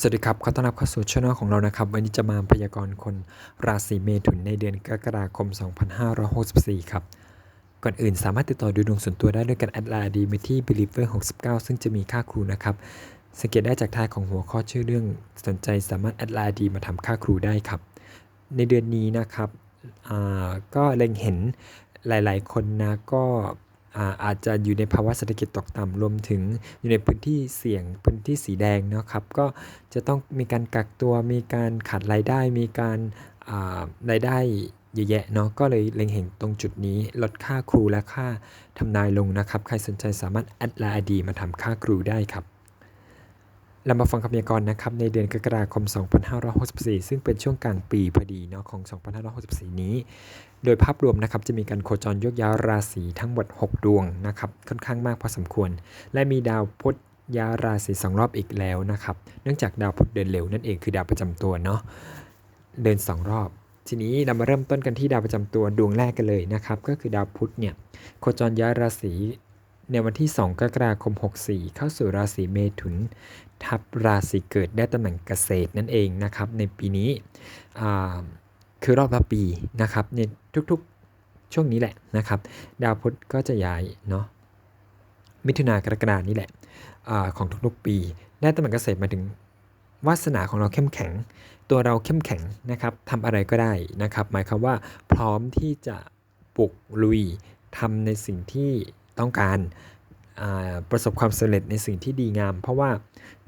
สวัสดีครับ ขอต้อนรับเข้าสู่ช่องของเรานะครับ วันนี้จะมาพยากรณ์คนราศีเมถุนในเดือนกรกฎาคม 2564 ครับ ก่อนอื่นสามารถติดต่อดูดวงส่วนตัวได้ด้วยกันแอดไลน์ดีไปที่ believer 69 ซึ่งจะมีค่าครูนะครับ สังเกตได้จากท้ายของหัวข้อชื่อเรื่องสนใจสามารถแอดไลน์ดีมาทำค่าครูได้ครับ ในเดือนนี้นะครับก็เล็งเห็นหลาย ๆ คนนะก็ อาจจะอยู่ในภาวะเศรษฐกิจตกต่ำรวมถึงอยู่ในพื้นที่เสี่ยงพื้นที่สีแดงเนาะครับก็จะต้องมีการกักตัวมีการขาดรายได้มีการรายได้เยอะแยะเนาะก็เลยเล็งเห็นตรงจุดนี้ลดค่าครูและค่าทำนายลงนะครับ ใครสนใจสามารถแอดไลน์ดีมาทำค่าครูได้ครับเรามาฟังคำพยากรณ์นะครับในเดือนกรกฎาคม 2564 ซึ่งเป็นช่วงกลางปีพอดีเนาะของ 2564 นี้ โดยภาพรวมนะครับจะมีการโคจรยกย้ายราศีทั้งหมด 6 ดวงนะครับค่อนข้างมากพอสมควร และมีดาวพุธย้ายราศีสองรอบอีกแล้วนะครับ เนื่องจากดาวพุธเดินเร็วนั่นเองคือดาวประจำตัวเนาะเดิน 2 รอบ ทีนี้เรามาเริ่มต้นกันที่ดาวประจำตัวดวงแรกกันเลยนะครับก็คือดาวพุธเนี่ยโคจรย้ายราศีในวันที่ 2 กรกฎาคม 64 เข้าสู่ราศีเมถุน ทับราศีเกิดได้ตำแหน่งเกษตรนั่นเองนะครับในปีนี้คือรอบละปีนะครับใน ทุกๆช่วงนี้แหละนะครับ ดาวพุธก็จะย้ายเนาะมิถุนากรกฎานี่แหละอของทุกๆปี ได้ตำแหน่งเกษตรมาถึงวาสนาของเราเข้มแข็ง ตัวเราเข้มแข็งนะครับทำอะไรก็ได้นะครับ หมายความว่าพร้อมที่จะปลุกลุยทำในสิ่งที่ต้องการประสบความสำเร็จในสิ่งที่ดีงาม เพราะว่า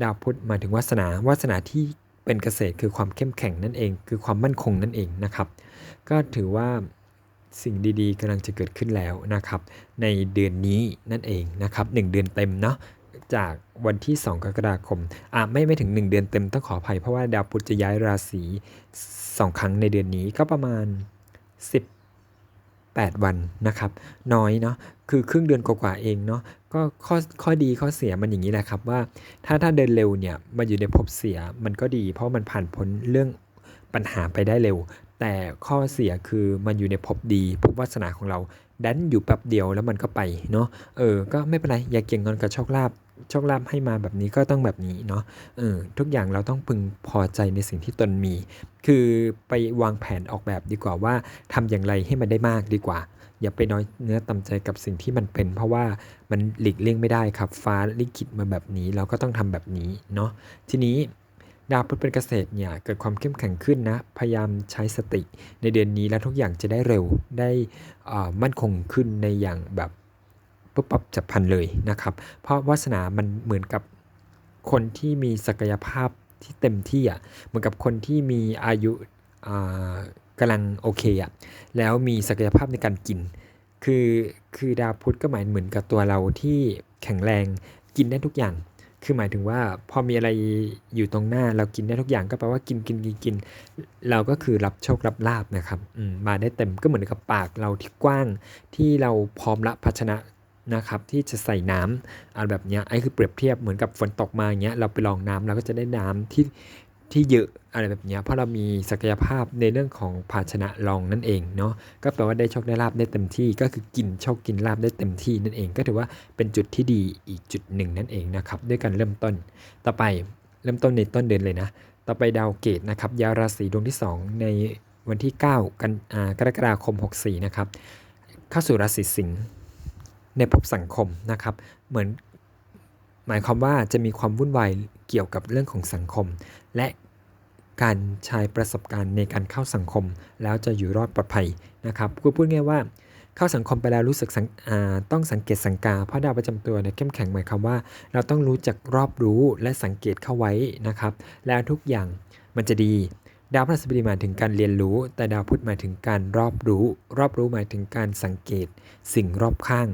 ดาวพุธหมายถึงวาสนาวาสนาที่เป็นเกษตรคือความเข้มแข็งนั่นเอง คือความมั่นคงนั่นเองนะครับ ก็ถือว่าสิ่งดีๆกำลังจะเกิดขึ้นแล้วนะครับ ในเดือนนี้นั่นเองนะครับ 1 เดือนเต็มเนาะจากวันที่ 2 กรกฎาคมอะไม่ไม่ถึง 1 เดือนเต็มต้องขออภัย เพราะว่าดาวพุธจะย้ายราศี 2 ครั้งในเดือนนี้ก็ประมาณ 18 วันนะครับ น้อยเนาะคือครึ่งเดือนกว่าๆเองเนาะก็ข้อข้อดีข้อเสียมันอย่างนี้แหละครับว่า ถ้าถ้าเดินเร็วเนี่ยมาอยู่ในภพเสียมันก็ดี เพราะมันผ่านพ้นเรื่องปัญหาไปได้เร็ว แต่ข้อเสียคือมันอยู่ในภพดีภพวาสนาของเราดันอยู่แป๊บเดียวแล้วมันก็ไปเนาะเออก็ไม่เป็นไรอย่าเกี่ยงงอนกับโชคลาภโชคลาภให้มาแบบนี้ก็ต้องแบบนี้เนาะเออทุกอย่างเราต้องพึงพอใจในสิ่งที่ตนมี คือไปวางแผนออกแบบดีกว่าว่าทำอย่างไรให้มันได้มากดีกว่า อย่าไปน้อยเนื้อต่ำใจกับสิ่งที่มันเป็น เพราะว่ามันหลีกเลี่ยงไม่ได้ครับฟ้าลิขิตมาแบบนี้เราก็ต้องทำแบบนี้เนาะทีนี้ ดาวพุธเป็นเกษตรเนี่ยเกิดความเข้มแข็งขึ้นนะ พยายามใช้สติในเดือนนี้แล้วทุกอย่างจะได้เร็วได้มั่นคงขึ้นในอย่างแบบปุ๊บปับจับพันเลยนะครับ เพราะวาสนามันเหมือนกับคนที่มีศักยภาพที่เต็มที่อะเหมือนกับคนที่มีอายุกำลังโอเคอะแล้วมีศักยภาพในการกิน คือคือดาวพุธก็หมายเหมือนกับตัวเราที่แข็งแรงกินได้ทุกอย่าง คือหมายถึงว่าพอมีอะไรอยู่ตรงหน้าเรากินได้ทุกอย่างก็แปลว่ากินกินกินกิน เราก็คือรับโชครับลาบนะครับมมาได้เต็มก็เหมือนกับปากเราที่กว้างที่เราพร้อมรับภาชนะนะครับที่จะใส่น้ำอะไรแบบเนี้ยไอ้คือเปรียบเทียบเหมือนกับฝนตกมาอย่างเงี้ยเราไปลองน้ำเราก็จะได้น้ำที่ ที่เยอะอะไรแบบนี้เพราะเรามีศักยภาพในเรื่องของภาชนะรองนั่นเองเนาะก็แปลว่าได้โชคได้ลาบได้เต็มที่ ก็คือกินโชคกินลาบได้เต็มที่นั่นเอง ก็ถือว่าเป็นจุดที่ดีอีกจุดหนึ่งนั่นเองนะครับด้วยการเริ่มต้น ต่อไปเริ่มต้นในต้นเดือนเลยนะ ต่อไปดาวเกตนะครับยาราศีดวงที่ 2 ในวันที่ 9 กันอ่ากรกฎาคม 64 นะครับเข้าสู่ราศีสิงห์ในภพสังคมนะครับ เหมือนหมายความว่าจะมีความวุ่นวาย เกี่ยวกับเรื่องของสังคม และการใช้ประสบการณ์ในการเข้าสังคม แล้วจะอยู่รอดปลอดภัยนะครับคือพูดง่ายว่าเข้าสังคมไปแล้วรู้สึกต้องสังเกตสังกา เพราะดาวประจำตัวเนี่ยเข้มแข็งหมายความว่า เราต้องรู้จักรอบรู้และสังเกตเข้าไว้นะครับ แล้วทุกอย่างมันจะดีดาวพฤหัสบดีหมายถึงการเรียนรู้ แต่ดาวพุธหมายถึงการรอบรู้ รอบรู้หมายถึงการสังเกตสิ่งรอบข้าง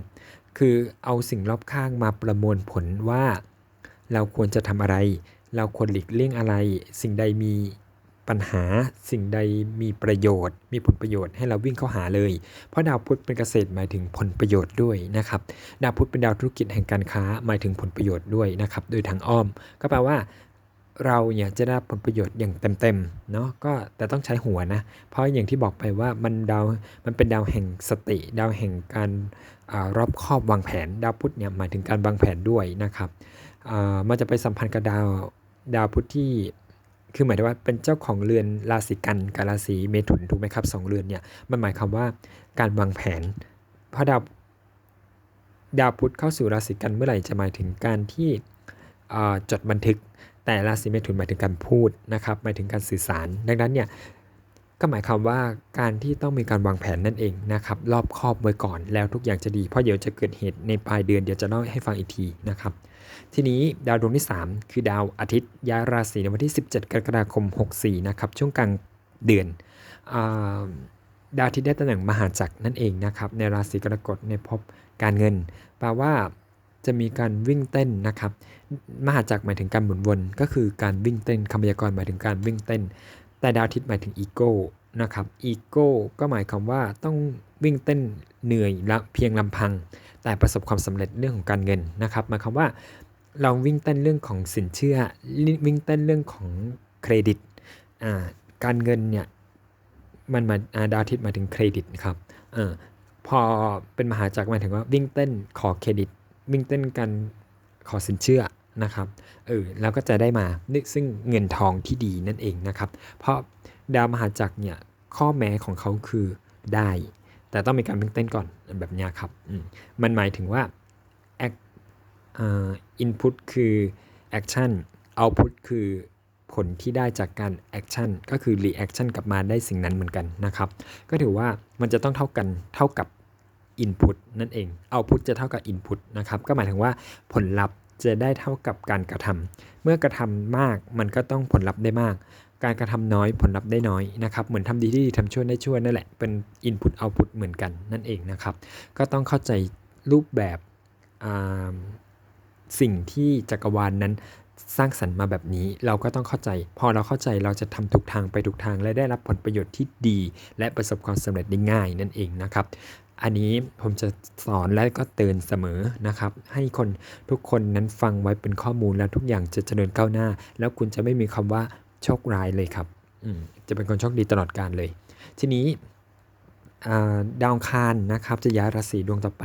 คือเอาสิ่งรอบข้างมาประมวลผลว่า เราควรจะทำอะไร เราควรหลีกเลี่ยงอะไร สิ่งใดมีปัญหาสิ่งใดมีประโยชน์ มีผลประโยชน์ให้เราวิ่งเข้าหาเลย เพราะดาวพุธเป็นเกษตรหมายถึงผลประโยชน์ด้วยนะครับดาวพุธเป็นดาวธุรกิจแห่งการค้าหมายถึงผลประโยชน์ด้วยนะครับโดยทางอ้อม ก็แปลว่าเราเนี่ยจะได้ผลประโยชน์อย่างเต็มๆเนาะก็แต่ต้องใช้หัวนะ เพราะอย่างที่บอกไปว่ามันดาวมันเป็นดาวแห่งสติ ดาวแห่งการอารอบคอบวางแผน ดาวพุธเนี่ยหมายถึงการวางแผนด้วยนะครับ มันจะไปสัมพันธ์กับดาวดาวพุธที่คือหมายถึงว่าเป็นเจ้าของเรือนราศีกันกับราศีเมถุนถูกไหมครับสองเรือนเนี่ยมันหมายความว่าการวางแผนเพราะดาวดาวพุธเข้าสู่ราศีกันเมื่อไหร่จะหมายถึงการที่จดบันทึก แต่ราศีเมถุนหมายถึงการพูดนะครับหมายถึงการสื่อสาร ดังนั้นเนี่ยก็หมายความว่าการที่ต้องมีการวางแผนนั่นเองนะครับรอบครอบไว้ก่อนแล้วทุกอย่างจะดี เพราะเดี๋ยวจะเกิดเหตุในปลายเดือนเดี๋ยวจะเล่าให้ฟังอีกทีนะครับ ทีนี้ดาวดวงที่ 3 คือดาวอาทิตย์ย้ายราศีในวันที่ 17 กรกฎาคม 64 นะครับ ช่วงกลางเดือนดาวอาทิตย์ได้ตำแหน่งมหาจักรนั่นเองนะครับ ในราศีกรกฎในพบการเงินแปลว่าจะมีการวิ่งเต้นนะครับ มหาจักรหมายถึงการหมุนวน ก็คือการวิ่งเต้นคำพยากรณ์หมายถึงการวิ่งเต้น แต่ดาวอาทิตย์หมายถึงอีโก้นะครับ อีโก้ก็หมายความว่าต้อง วิ่งเต้นเหนื่อยละเพียงลำพัง แต่ประสบความสำเร็จเรื่องของการเงินนะครับหมายความว่าเราวิ่งเต้นเรื่องของสินเชื่อ วิ่งเต้นเรื่องของเครดิตการเงินเนี่ยมันมาดาวทิตย์มาถึงเครดิตครับอพอเป็นมหาจักรหมายถึงว่าวิ่งเต้นขอเครดิต วิ่งเต้นกันขอสินเชื่อนะครับเออแล้วก็จะได้มานึกซึ่งเงินทองที่ดีนั่นเองนะครับ เพราะดาวมหาจักรเนี่ยข้อแม้ของเขาคือได้ แต่ต้องมีการวิ่งเต้นก่อนแบบนี้ครับ มันหมายถึงว่าอินพุตคือแอคชั่นเอาพุตคือผลที่ได้จากการแอคชั่นก็คือรีแอคชั่นกลับมาได้สิ่งนั้นเหมือนกันนะครับ ก็ถือว่ามันจะต้องเท่ากันเท่ากับ Input นั่นเองเอาพุตจะเท่ากับ Input นะครับ ก็หมายถึงว่าผลลัพธ์จะได้เท่ากับการกระทำเมื่อกระทำมากมันก็ต้องผลลัพธ์ได้มาก การกระทำน้อยผลลัพธ์ได้น้อยนะครับ เหมือนทำดีที่ดีทำชั่วได้ชั่วนั่นแหละ เป็น Input Output เหมือนกันนั่นเองนะครับ ก็ต้องเข้าใจรูปแบบสิ่งที่จักรวาลนนั้นสร้างสรรค์มาแบบนี้เราก็ต้องเข้าใจ พอเราเข้าใจเราจะทำถูกทางไปถูกทาง และได้รับผลประโยชน์ที่ดี และประสบความสำเร็จได้ง่ายนั่นเองนะครับ อันนี้ผมจะสอนและก็เตือนเสมอนะครับ ให้คนทุกคนนั้นฟังไว้เป็นข้อมูลแล้วทุกอย่างจะเจริญก้าวหน้า แล้วคุณจะไม่มีคำว่า โชคร้ายเลยครับจะเป็นคนโชคดีตลอดการเลย ทีนี้ดาวคารนะครับจะย้ายราศีดวงต่อไป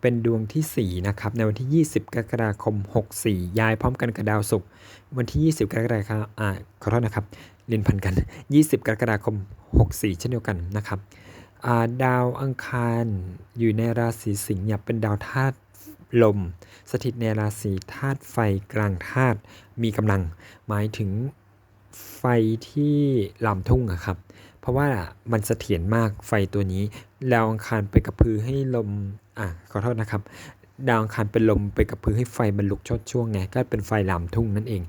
เป็นดวงที่ 4 นะครับ ในวันที่ 20 กรกฎาคม 64 ย้ายพร้อมกันกับดาวศุกร์วันที่ 20 กรกฎาคมอ่าขอโทษนะครับเรียนพันกัน 20 กรกฎาคม 64 เช่นเดียวกันนะครับดาวอังคารอยู่ในราศีสิงห์เป็นดาวธาตุลม สถิตในราศีธาตุไฟกลางธาตุมีกำลัง หมายถึง ไฟที่ลำทุ่งอะครับ เพราะว่ามันเสถียรมากไฟตัวนี้ ดาวอังคารไปกระพือให้ลมอะขอโทษนะครับ ดาวอังคารเป็นลมไปกับพื้นให้ไฟมันลุกชดช่วงไงก็เป็นไฟลามทุ่งนั่นเอง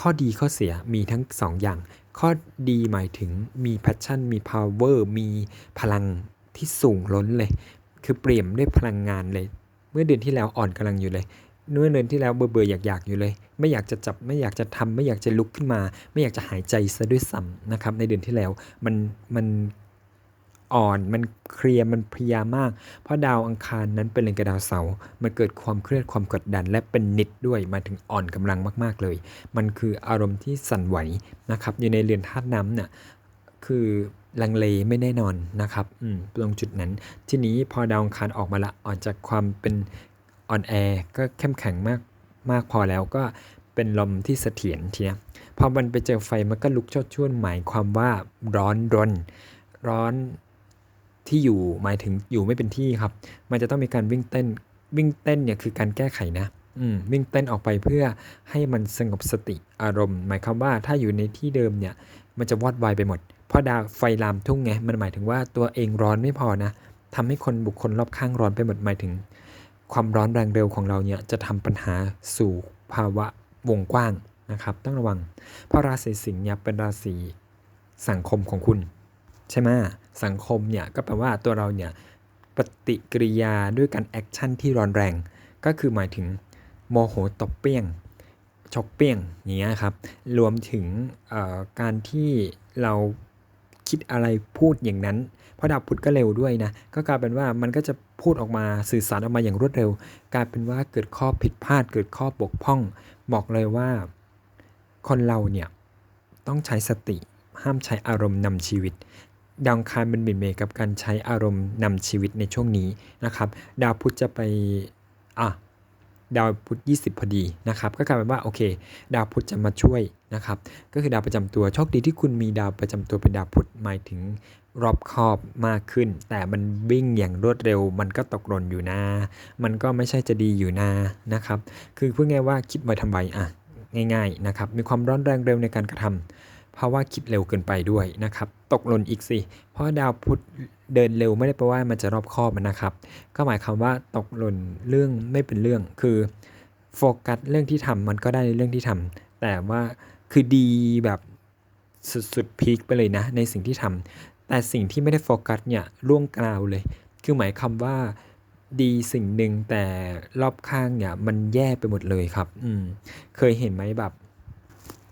ข้อดีข้อเสียมีทั้ง2ออย่าง ข้อดีหมายถึงมีแพชชั่น มี power มีพลังที่สูงล้นเลย คือเปลี่ยมด้วยพลังงานเลย เมื่อเดือนที่แล้วอ่อนกำลังอยู่เลย เมื่อเดือนที่แล้วเบื่อเบื่ออยากอยากอยู่เลย ไม่อยากจะจับไม่อยากจะทำไม่อยากจะลุกขึ้นมา ไม่อยากจะหายใจซะด้วยซ้ำนะครับ ในเดือนที่แล้วมันมันอ่อนมันเคลียร์มันพยามาก เพราะดาวอังคารนั้นเป็นเรือนกับดาวเสาร์มันเกิดความเครียดความกดดัน และเป็นนิดด้วยมาถึงอ่อนกำลังมาก ๆเลย มันคืออารมณ์ที่สั่นไหวนะครับ อยู่ในเรือนธาตุน้ำเนี่ยคือลังเลไม่แน่นอนนะครับ อืมตรงจุดนั้น ทีนี้พอดาวอังคารออกมาละอ่อนจากความเป็น อ่อนแอก็เข้มแข็งมากมากพอแล้วก็เป็นลมที่เสถียรทีนี้พอมันไปเจอไฟมันก็ลุกชดช่วนหมายความว่าร้อนรน ร้อนที่อยู่หมายถึงอยู่ไม่เป็นที่ครับ มันจะต้องมีการวิ่งเต้นวิ่งเต้นเนี่ยคือการแก้ไขนะวิ่งเต้นออกไปเพื่อให้มันสงบสติอารมณ์ หมายความว่าถ้าอยู่ในที่เดิมเนี่ยมันจะวอดวายไปหมด เพราะดาวไฟลามทุ่งไงมันหมายถึงว่าตัวเองร้อนไม่พอนะทำให้คนบุคคลรอบข้างร้อนไปหมดหมายถึง ความร้อนแรงเร็วของเราเนี่ยจะทำปัญหาสู่ภาวะวงกว้างนะครับ ต้องระวัง เพราะราศีสิงห์เนี่ยเป็นราศีสังคมของคุณ ใช่ไหมสังคมเนี่ยก็แปลว่าตัวเราเนี่ยปฏิกิริยาด้วยการแอคชั่นที่ร้อนแรง ก็คือหมายถึงโมโหตบเปี้ยงชกเปี้ยงอย่างเงี้ยครับ รวมถึงการที่เรา คิดอะไรพูดอย่างนั้น เพราะดาวพุธก็เร็วด้วยนะ ก็กลายเป็นว่ามันก็จะพูดออกมาสื่อสารออกมาอย่างรวดเร็ว กลายเป็นว่าเกิดข้อผิดพลาด เกิดข้อบกพร่อง บอกเลยว่า คนเราเนี่ยต้องใช้สติห้ามใช้อารมณ์นำชีวิต ดาวคารเป็นบินเมกับการใช้อารมณ์นำชีวิตในช่วงนี้นะครับ ดาวพุธจะไปอะดาวพุธ 20 พอดีนะครับ ก็กลายเป็นว่าโอเค ดาวพุธจะมาช่วย นะครับ ก็คือดาวประจำตัวโชคดีที่คุณมีดาวประจำตัวเป็นดาวพุธหมายถึงรอบคอบมากขึ้น แต่มันวิ่งอย่างรวดเร็ว มันก็ตกหล่นอยู่นะ มันก็ไม่ใช่จะดีอยู่นะนะครับ คือพูดง่ายว่าคิดไว้ทำไว้อะง่าย ๆนะครับ มีความร้อนแรงเร็วในการกระทำเพราะว่าคิดเร็วเกินไปด้วยนะครับ ตกหล่นอีกสิ เพราะดาวพุธเดินเร็วไม่ได้แปลว่ามันจะรอบคอบมันนะครับ ก็หมายความว่าตกหล่นเรื่องไม่เป็นเรื่อง คือโฟกัสเรื่องที่ทำมันก็ได้ในเรื่องที่ทำแต่ว่า คือดีแบบสุดๆพีคไปเลยนะ ในสิ่งที่ทำแต่สิ่งที่ไม่ได้โฟกัสเนี่ยล่วงกล่าวเลย คือหมายความว่าดีสิ่งหนึ่งแต่รอบข้างเนี่ยมันแย่ไปหมดเลยครับ อืม เคยเห็นไหมแบบ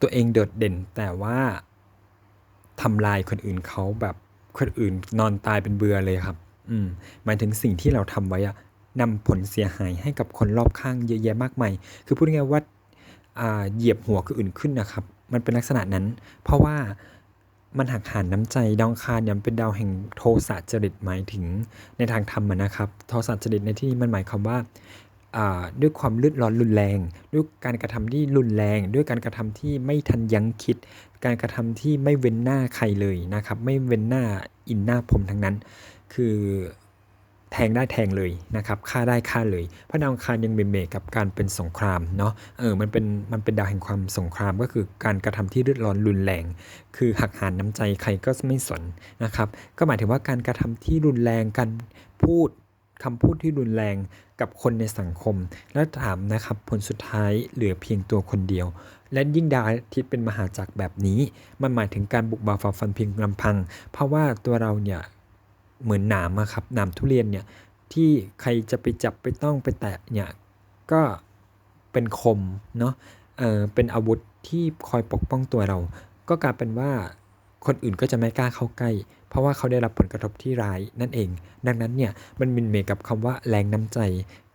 ตัวเองโดดเด่นแต่ว่าทำลายคนอื่นเขาแบบคนอื่นนอนตายเป็นเบื่อเลยครับ อืม หมายถึงสิ่งที่เราทำไว้อะนำผลเสียหายให้กับคนรอบข้างเยอะแยะมากมาย คือพูดง่ายว่า เหยียบหัวคนอื่นขึ้นนะครับ มันเป็นลักษณะนั้น เพราะว่ามันหักหานน้ำใจดาวคารเนี่ยมันเป็นดาวแห่งโทสะจริตหมายถึงในทางธรรมนะครับ โทสะจริตในที่นี้มันหมายความว่าด้วยความเลืดร้อนรุนแรง ด้วยการกระทำที่รุนแรง ด้วยการกระทำที่ไม่ทันยั้งคิด การกระทำที่ไม่เว้นหน้าใครเลยนะครับ ไม่เว้นหน้าอินหน้าผมทั้งนั้น คือ แทงได้แทงเลยนะครับฆ่าได้ฆ่าเลย พระดาวอังคารยังเบเมกับการเป็นสงครามเนาะเออมันเป็นมันเป็นดาวแห่งความสงครามก็คือการกระทำที่เลือดร้อนรุนแรง คือหักหานน้ำใจใครก็ไม่สนนะครับก็หมายถึงว่าการกระทำที่รุนแรงการพูดคำพูดที่รุนแรงกับคนในสังคม แล้วถามนะครับผลสุดท้ายเหลือเพียงตัวคนเดียว และยิ่งดาวอาทิตย์เป็นมหาจักรแบบนี้ มันหมายถึงการบุกบ่าฝ่าฟันเพียงลำพัง เพราะว่าตัวเราเนี่ย เหมือนหนามอะครับหนามทุเรียนเนี่ยที่ใครจะไปจับไปต้องไปแตะเนี่ยก็เป็นคมเนาะเออเป็นอาวุธที่คอยปกป้องตัวเรา ก็กลายเป็นว่าคนอื่นก็จะไม่กล้าเข้าใกล้ เพราะว่าเขาได้รับผลกระทบที่ร้ายนั่นเอง ดังนั้นเนี่ยมันมินเมกับคำว่าแรงน้ำใจ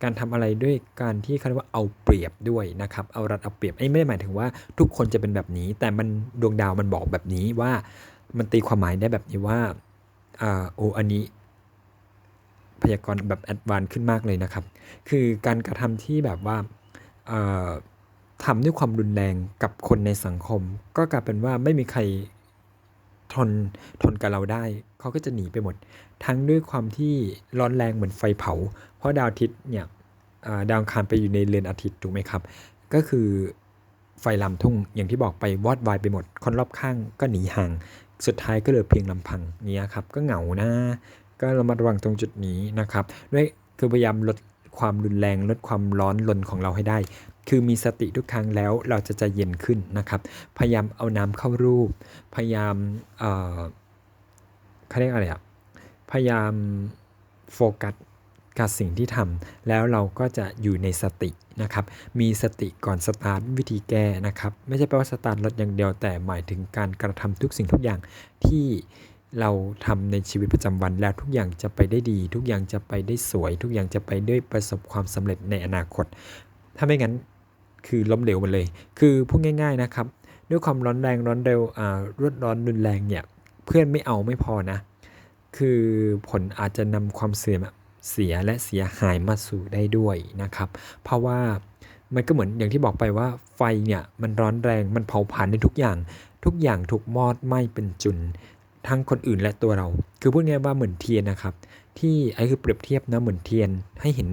การทำอะไรด้วยการที่เขาเรียกว่าเอาเปรียบด้วยนะครับเอารัดเอาเปรียบไอ้ไม่ได้หมายถึงว่าทุกคนจะเป็นแบบนี้ แต่มันดวงดาวมันบอกแบบนี้ว่า มันตีความหมายได้แบบนี้ว่า อ่าโอ้อันนี้พยากรณ์แบบแอดวานซ์ขึ้นมากเลยนะครับ คือการกระทำที่แบบว่าเอ่อทำด้วยความรุนแรงกับคนในสังคม ก็กลายเป็นว่าไม่มีใครทนทนกับเราได้ เขาก็จะหนีไปหมด ทั้งด้วยความที่ร้อนแรงเหมือนไฟเผา เพราะดาวอาทิตย์เนี่ยดาวคารไปอยู่ในเรือนอาทิตย์ถูกไหมครับ ก็คือไฟลามทุ่งอย่างที่บอกไปวอดวายไปหมด คนรอบข้างก็หนีห่าง สุดท้ายก็เหลือเพียงลำพังเนี้ยครับก็เหงานะก็ระมัดระวังตรงจุดนี้นะครับด้วยคือพยายามลดความรุนแรงลดความร้อนลนของเราให้ได้ คือมีสติทุกครั้งแล้วเราจะใจเย็นขึ้นนะครับ พยายามเอาน้ำเข้ารูป พยายามเอ่อเขาเรียกอะไรอะพยายามโฟกัส กับสิ่งที่ทำแล้วเราก็จะอยู่ในสตินะครับ มีสติก่อนสตาร์ทวิธีแก้นะครับ ไม่ใช่แปลว่าสตาร์ทรถอย่างเดียวแต่หมายถึงการกระทำทุกสิ่งทุกอย่างที่เราทำในชีวิตประจำวันแล้วทุกอย่างจะไปได้ดี ทุกอย่างจะไปได้สวย ทุกอย่างจะไปด้วยประสบความสำเร็จในอนาคต ถ้าไม่งั้นคือล้มเหลวหมดเลย คือพูดง่ายๆนะครับ ด้วยความร้อนแรงร้อนเร็วอ่ารวดร้อนรุนแรงเนี่ยเพื่อนไม่เอาไม่พอนะ คือผลอาจจะนำความเสื่อม เสียและเสียหายมาสู่ได้ด้วยนะครับ เพราะว่ามันก็เหมือนอย่างที่บอกไปว่าไฟเนี่ยมันร้อนแรงมันเผาผลาญในทุกอย่าง ทุกอย่างถูกมอดไหม้เป็นจุน ทั้งคนอื่นและตัวเรา คือพูดง่ายว่าเหมือนเทียนนะครับ ที่ไอ้คือเปรียบเทียบนะเหมือนเทียนให้เห็น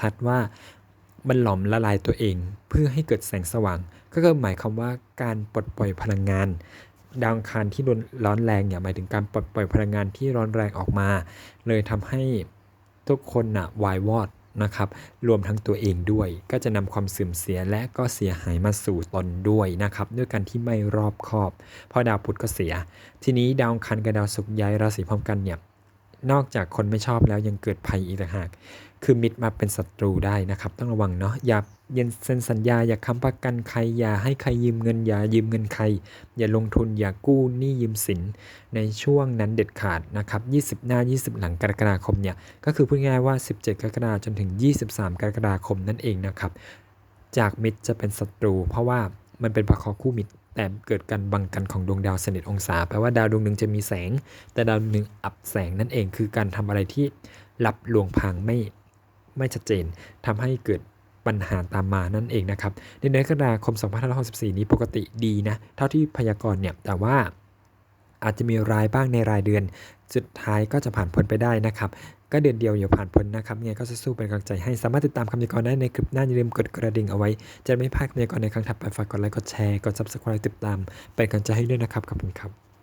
ชัดๆว่ามันหลอมละลายตัวเอง เพื่อให้เกิดแสงสว่าง ก็คือหมายความว่าการปลดปล่อยพลังงาน ดาวอังคารที่ร้อนแรงเนี่ยหมายถึงการปลดปล่อยพลังงานที่ร้อนแรงออกมา เลยทำให้ ทุกคนน่ะวายวอดนะครับ รวมทั้งตัวเองด้วย ก็จะนำความเสื่อมเสียและก็เสียหายมาสู่ตนด้วยนะครับ ด้วยการที่ไม่รอบคอบ เพราะดาวพุธก็เสีย ทีนี้ดาวคันกับดาวศุกร์ย้ายราศีพร้อมกันเนี่ย นอกจากคนไม่ชอบแล้วยังเกิดภัยอีกต่างหาก คือมิตรมาเป็นศัตรูได้นะครับ ต้องระวังเนาะอย่าเย็นเซ็นสัญญาอย่าค้ำประกันใครอย่าให้ใครยืมเงินอย่ายืมเงินใคร อย่าลงทุนอย่ากู้หนี้ยืมสินในช่วงนั้นเด็ดขาดนะครับ 20 หน้า 20 หลังกรกฎาคมเนี่ยก็คือพูดง่ายว่า 17 กรกฎาคมจนถึง 23 กรกฎาคมนั่นเองนะครับ จากมิตรจะเป็นศัตรู เพราะว่ามันเป็นประคอคู่มิตร แต่เกิดการบังกันของดวงดาวสนิทองศาแปลว่าดาวดวงหนึ่งจะมีแสง แต่ดาวหนึ่งอับแสงนั่นเองคือการทำอะไรที่ลับลวงพรางไม่ไม่ชัดเจนทำให้เกิดปัญหาตามมานั่นเองนะครับในเดือนกรกฎาคม 2564 นี้ปกติดีนะ เท่าที่พยากรณ์เนี่ย แต่ว่าอาจจะมีรายบ้างในรายเดือน สุดท้ายก็จะผ่านพ้นไปได้นะครับ ก็เดือนเดียวอย่าผ่านพ้นนะครับไงก็สู้ๆเป็นกำลังใจให้สามารถติดตามคำนิยากรณ์ได้ในคลิปหน้าอย่าลืมกดกระดิ่งเอาไว้ จะไม่พลาดคำพยากรในครั้งถัดไปฝากกดไลค์กดแชร์กด subscribe ติดตามเป็นกำลังใจให้ด้วยนะครับขอบคุณครับ